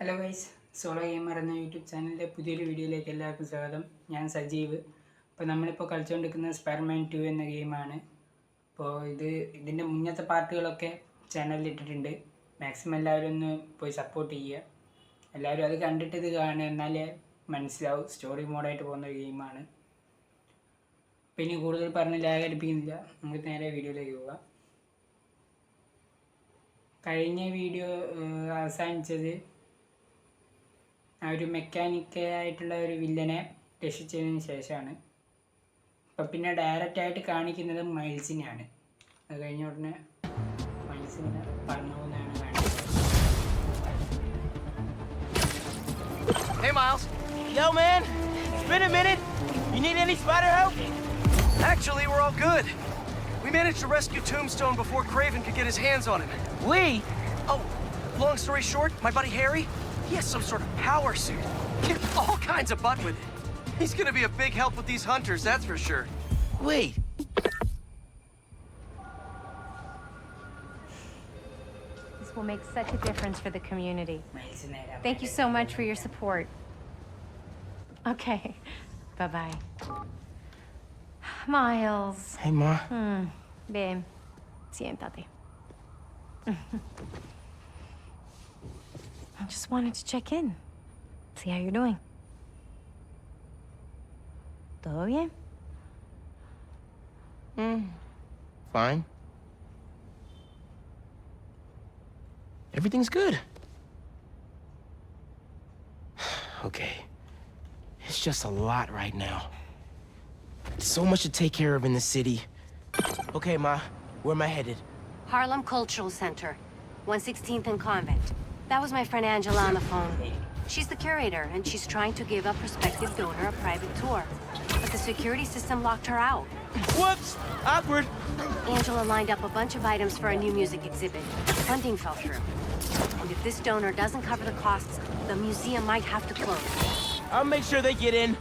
Hello guys solo gamer എന്ന YouTube ചാനലിന്റെ പുതിയൊരു വീഡിയോയിലേക്ക് എല്ലാവർക്കും സ്വാഗതം. ഞാൻ സജീവ്. അപ്പോൾ നമ്മളിപ്പോൾ കളിച്ചുകൊണ്ടിരിക്കുന്ന സ്പെർമാൻ ടു എന്ന ഗെയിമാണ് അപ്പോൾ ഇത് ഇതിന്റെ മുന്നത്തെ പാർട്ടുകളൊക്കെ ചാനലിൽ ഇട്ടിട്ടുണ്ട്. മാക്സിമം എല്ലാവരും ഒന്ന് പോയി സപ്പോർട്ട് ചെയ്യുക. എല്ലാവരും അത് കണ്ടിട്ട് ഇത് കാണുക എന്നാലേ മനസ്സിലാവും സ്റ്റോറി മോഡായിട്ട് പോകുന്ന ഒരു ഗെയിമാണ് അപ്പോൾ ഇനി കൂടുതൽ പറഞ്ഞ് ലാഗ് അടിപ്പിക്കുന്നില്ല. നമുക്ക് നേരെ വീഡിയോയിലേക്ക് പോകാം. കഴിഞ്ഞ വീഡിയോ അവസാനിച്ചത് ഒരു മെക്കാനിക്കലായിട്ടുള്ള ഒരു വില്ലനെ രക്ഷിച്ചതിന് ശേഷമാണ് അപ്പം പിന്നെ ഡയറക്റ്റ് ആയിട്ട് കാണിക്കുന്നത് മൈൽസിനെയാണ് അത് കഴിഞ്ഞ ഉടനെ മൈൽസിനെ പറഞ്ഞു പോകുന്നതാണ് കാണിക്കുന്നത് Hey, Miles. Yo, man. It's been a minute. You need any spider help? Actually, we're all good. We managed to rescue Tombstone before Craven could get his hands on him. We? Oh, long story short, my buddy Harry, He has some sort of power suit. Get all kinds of butt with it. He's gonna be a big help with these hunters, that's for sure. Wait. This will make such a difference for the community. Thank you so much for your support. Okay, bye-bye. Miles. Hey, Ma. Hmm, babe, siéntate. I just wanted to check in. See how you're doing. ¿Todo bien? Mm. Fine. Everything's good. okay. It's just a lot right now. So much to take care of in the city. Okay, Ma. Where am I headed? Harlem Cultural Center, 116th and Convent. That was my friend Angela on the phone. She's the curator, and she's trying to give a prospective donor a private tour. But the security system locked her out. Whoops! Awkward. Angela lined up a bunch of items for a new music exhibit. Funding fell through. And if this donor doesn't cover the costs, the museum might have to close. I'll make sure they get in.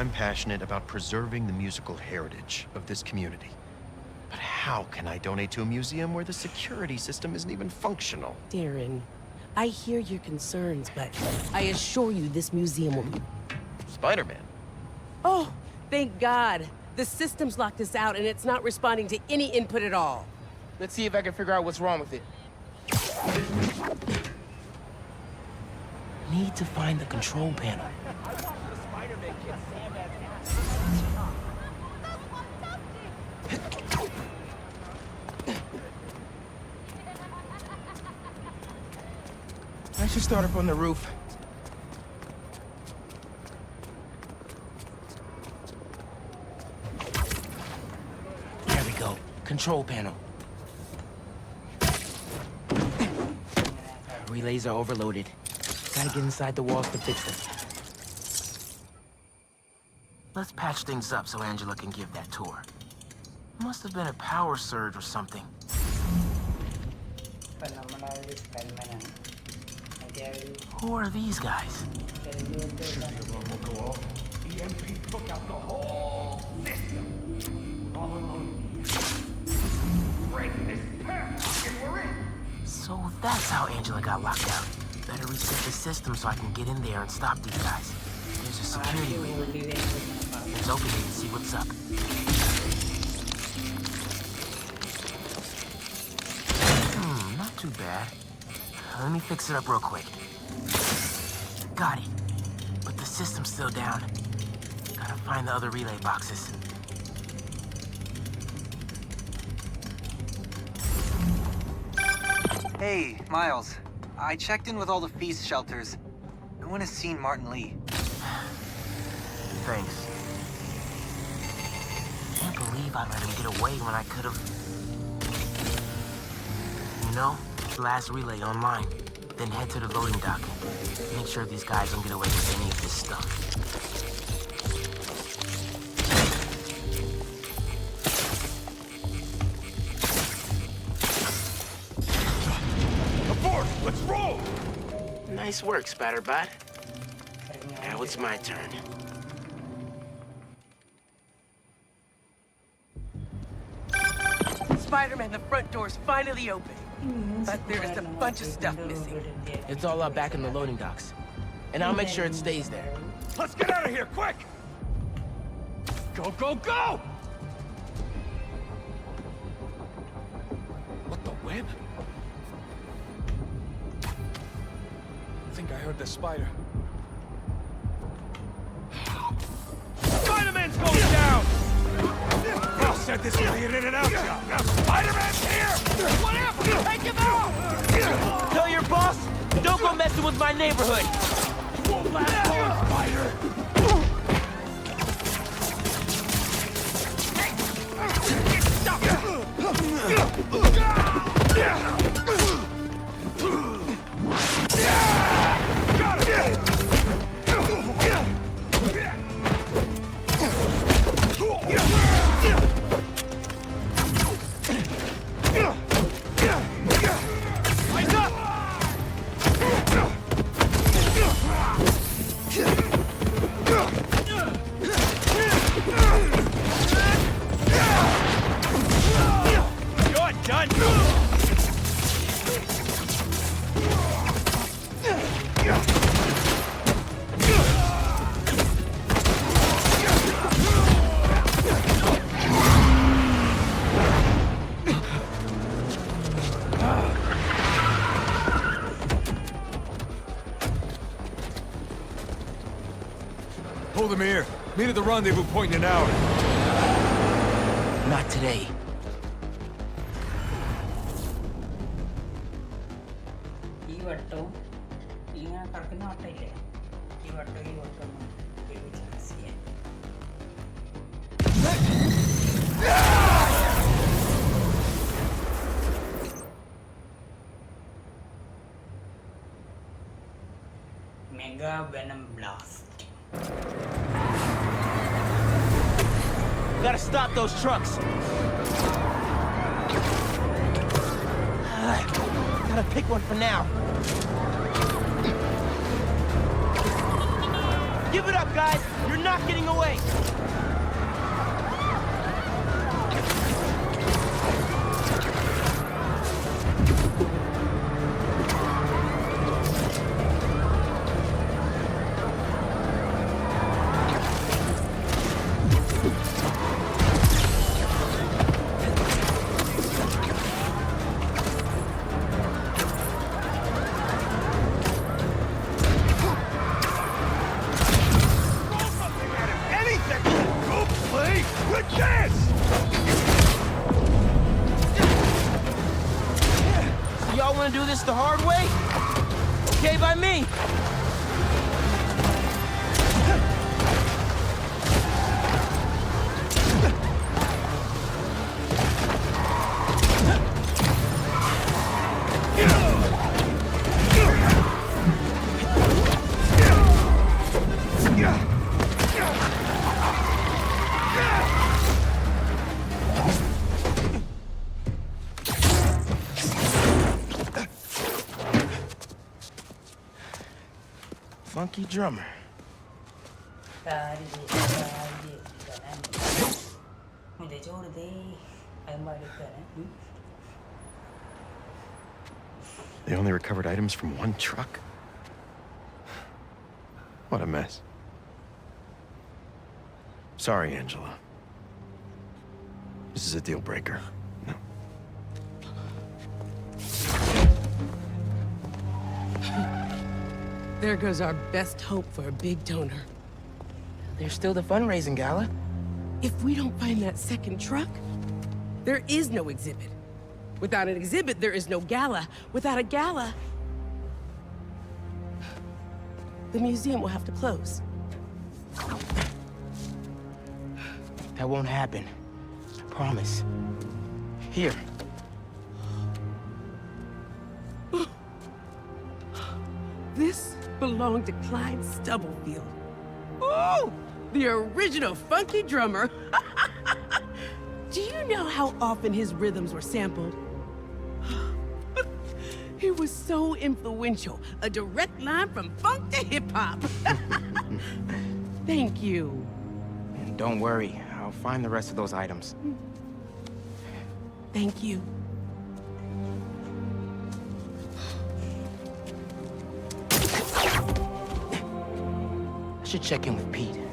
I'm passionate about preserving the musical heritage of this community. But how can I donate to a museum where the security system isn't even functional? Darren, I hear your concerns, but I assure you this museum will be. Spider Man. Oh, thank God. The system's locked us out and it's not responding to any input at all. Let's see if I can figure out what's wrong with it. Need to find the control panel. Should start up on the roof. There we go. Control panel. Relays are overloaded. Gotta get inside the walls to fix them. Let's patch things up so Angela can give that tour. Must have been a power surge or something. Who are these guys? Should the alarm will go off. EMP took out the whole system. All alone. Break this path and we're in. So that's how Angela got locked out. Better reset the system so I can get in there and stop these guys. There's a security room. Let's open it and see what's up. Let me fix it up real quick. Got it. But the system's still down. Gotta find the other relay boxes. Hey, Miles. I checked in with all the feast shelters. No one has seen Martin Lee. Thanks. I Can't believe I let him get away when I could have. You know, last relay online. Then head to the voting dock. Make sure these guys don't get away with any of this stuff. Nice work, Spatterbot. Now it's my turn. Spider-Man, the front door's finally open. But there is a bunch of stuff missing. It's all up back in the loading docks. And I'll make sure it stays there. Let's get out of here, quick! Go, go, go! What the web? I think I heard the spider. Said this would be an in-and-out job. Now Spider-Man's here! Whatever! Take him out! Tell your boss, don't go messing with my neighborhood. Won't last long, Spider! You're Hold him here. Meet at the rendezvous point in an hour. Not today. ഈ വട്ടവും ഇങ്ങനെ കറക്കുന്ന വട്ടമില്ലേ ഈ വട്ടവും ഈ വട്ടവും ഒരുമിച്ച് mix ചെയ്യാൻ mega venom blast Gotta stop those trucks. Gotta pick one for now. Give it up, guys. You're not getting away. Y'all wanna do this the hard way? Okay by me. funky drummer. They only recovered items from one truck? What a mess. Sorry, Angela. This is a deal breaker. There goes our best hope for a big donor. There's still the fundraising gala. If we don't find that second truck, there is no exhibit. Without an exhibit, there is no gala. Without a gala, the museum will have to close. That won't happen. I promise. Here. This belonged to Clyde Stubblefield. Ooh! The original funky drummer. Do you know how often his rhythms were sampled? he was so influential. A direct line from funk to hip hop. Thank you. And don't worry, I'll find the rest of those items. Thank you. Should check in with Pete.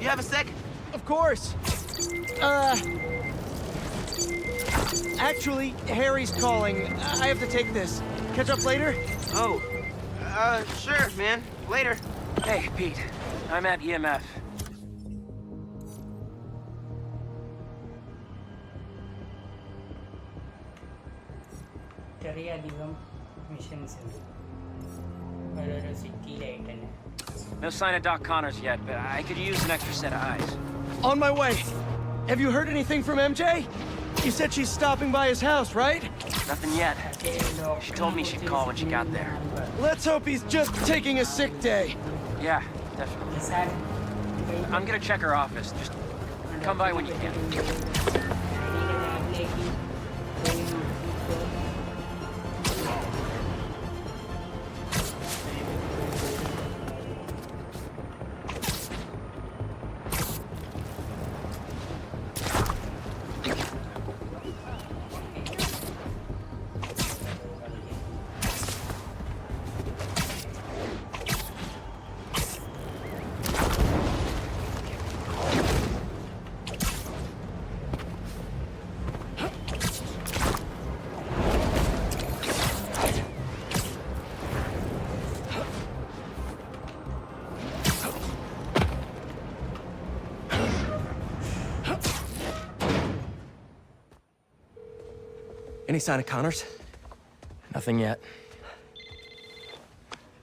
you have a sec? Of course. Uh. Actually, Harry's calling. I have to take this. Catch up later? Oh, uh, sure, man. Later. Hey, Pete. I'm at E EMF. ഇത്രയധികം missions ഉണ്ട് ഓരോരോ സിറ്റിയിലായിട്ട് തന്നെ no sign of Doc Connors yet, but I could use an extra set of eyes. On my way. Have you heard anything from MJ? You said she's stopping by his house, right? Nothing yet. She told me she'd call when she got there. Let's hope he's just taking a sick day. Yeah, definitely. I'm gonna check her office. Just come by when you can. Any sign of Connors? Nothing yet.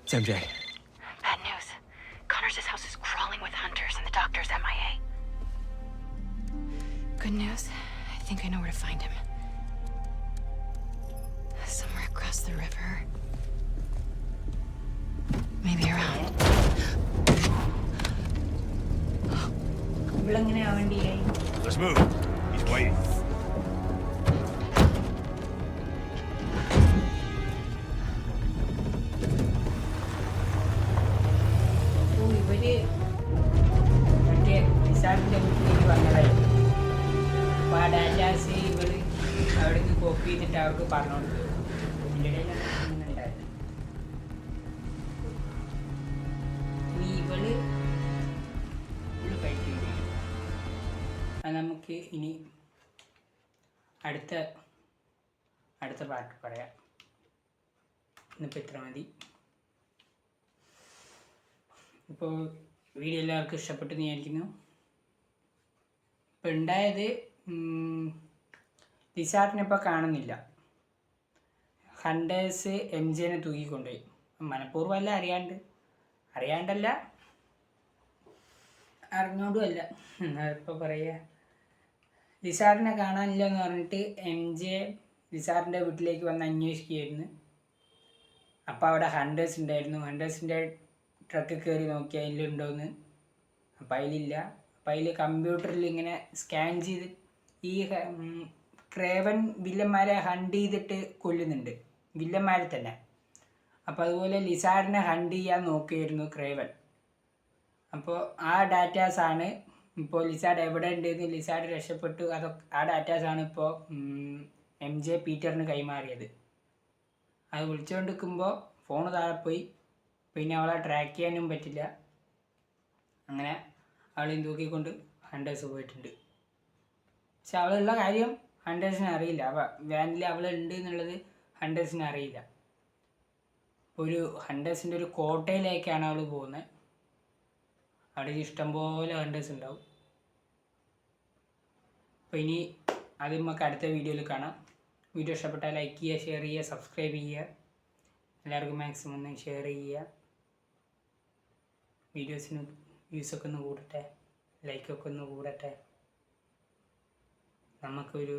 It's MJ. Bad news. Connors' house is crawling with hunters, and the doctor's MIA. Good news. I think I know where to find him. Somewhere across the river. Maybe around. Let's move. He's waiting. മറ്റേ നിസാറിന്റെ വീട്ടിലേക്ക് വന്നതായിരുന്നു അപ്പൊ ആ datas ഇവൾ അവിടേക്ക് copy ചെയ്തിട്ട് അവർക്ക് പറഞ്ഞു നമുക്ക് ഇനി അടുത്ത അടുത്ത പാട്ട് പറയാം. ഇന്നിപ്പോൾ ഇത്ര മതി. ഇപ്പോൾ വീഡിയോ എല്ലാവർക്കും ഇഷ്ടപ്പെട്ടു വിചാരിക്കുന്നു. ഇപ്പം ഉണ്ടായത് ലിസാറിനെ ഇപ്പോൾ കാണുന്നില്ല. Hunters M ജെനെ തൂക്കിക്കൊണ്ടുപോയി. മനഃപൂർവമല്ല അറിയാണ്ട്. അറിയാണ്ടല്ല അറിഞ്ഞോണ്ടുമല്ല ഇപ്പോൾ പറയുക. ലിസാറിനെ കാണാനില്ല എന്ന് പറഞ്ഞിട്ട് എം ജെ ലിസാറിന്റെ വീട്ടിലേക്ക് വന്ന് അന്വേഷിക്കുകയായിരുന്നു. അപ്പോൾ അവിടെ ഹണ്ടേഴ്സ് ഉണ്ടായിരുന്നു. ഹണ്ടേഴ്സിന്റെ ട്രക്കിൽ കയറി നോക്കി അതിലുണ്ടോയെന്ന് അപ്പം അതിലില്ല അപ്പം അതിൽ കമ്പ്യൂട്ടറിൽ ഇങ്ങനെ സ്കാൻ ചെയ്ത് ഈ ക്രേവൻ വില്ലന്മാരെ ഹണ്ട് ചെയ്തിട്ട് കൊല്ലുന്നുണ്ട്. വില്ലന്മാരെ തന്നെ. അപ്പോൾ അതുപോലെ ലിസാറിനെ ഹണ്ട് ചെയ്യാൻ നോക്കിയായിരുന്നു ക്രേവൻ. അപ്പോൾ ആ ഡാറ്റാസാണ് ഇപ്പോൾ ലിസാഡ് എവിടെ ഉണ്ടെന്ന് ലിസാഡ് രക്ഷപ്പെട്ടു. അതൊക്കെ ആ ഡാറ്റാസാണ് ഇപ്പോൾ എം ജെ പീറ്ററിന് കൈമാറിയത്. അത് വിളിച്ചുകൊണ്ടിരിക്കുമ്പോൾ ഫോൺ താഴെ പോയി. പിന്നെ അവളെ ട്രാക്ക് ചെയ്യാനും പറ്റില്ല. അങ്ങനെ അവളെയും തൂക്കിക്കൊണ്ട് ഹണ്ടേഴ്സ് പോയിട്ടുണ്ട്. പക്ഷെ അവളുള്ള കാര്യം ഹണ്ടേഴ്സിന് അറിയില്ല. അവ വാനിൽ അവളുണ്ട് എന്നുള്ളത് ഹണ്ടേഴ്സിന് അറിയില്ല. ഒരു ഹണ്ടേഴ്സിന്റെ ഒരു കോട്ടയിലേക്കാണ് അവൾ പോകുന്നത് അവിടെ ഇഷ്ടംപോലെ ഹണ്ടേഴ്സ് ഉണ്ടാവും. അപ്പോൾ ഇനി അത് നമുക്ക് അടുത്ത വീഡിയോയിൽ കാണാം. വീഡിയോ ഇഷ്ടപ്പെട്ടാൽ ലൈക്ക് ചെയ്യുക ഷെയർ ചെയ്യുക സബ്സ്ക്രൈബ് ചെയ്യുക. എല്ലാവർക്കും മാക്സിമം ഒന്ന് ഷെയർ ചെയ്യുക. വീഡിയോസിന് വ്യൂസൊക്കെ ഒന്ന് കൂടട്ടെ. ലൈക്കൊക്കെ ഒന്ന് കൂടട്ടെ. നമുക്കൊരു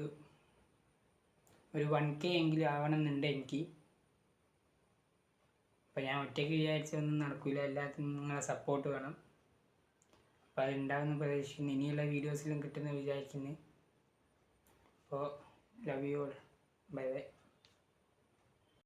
ഒരു വൺ കെ എങ്കിലും ആവണമെന്നുണ്ട് എനിക്ക്. അപ്പോൾ ഞാൻ ഒറ്റയ്ക്ക് വിചാരിച്ചൊന്നും നടക്കില്ല എല്ലാത്തിനും നിങ്ങളെ സപ്പോർട്ട് വേണം. അപ്പോൾ അതുണ്ടാകുന്ന പ്രതീക്ഷിക്കുന്നു. ഇനിയുള്ള വീഡിയോസിലും കിട്ടുന്ന വിചാരിക്കുന്നു. അപ്പോൾ love you all bye bye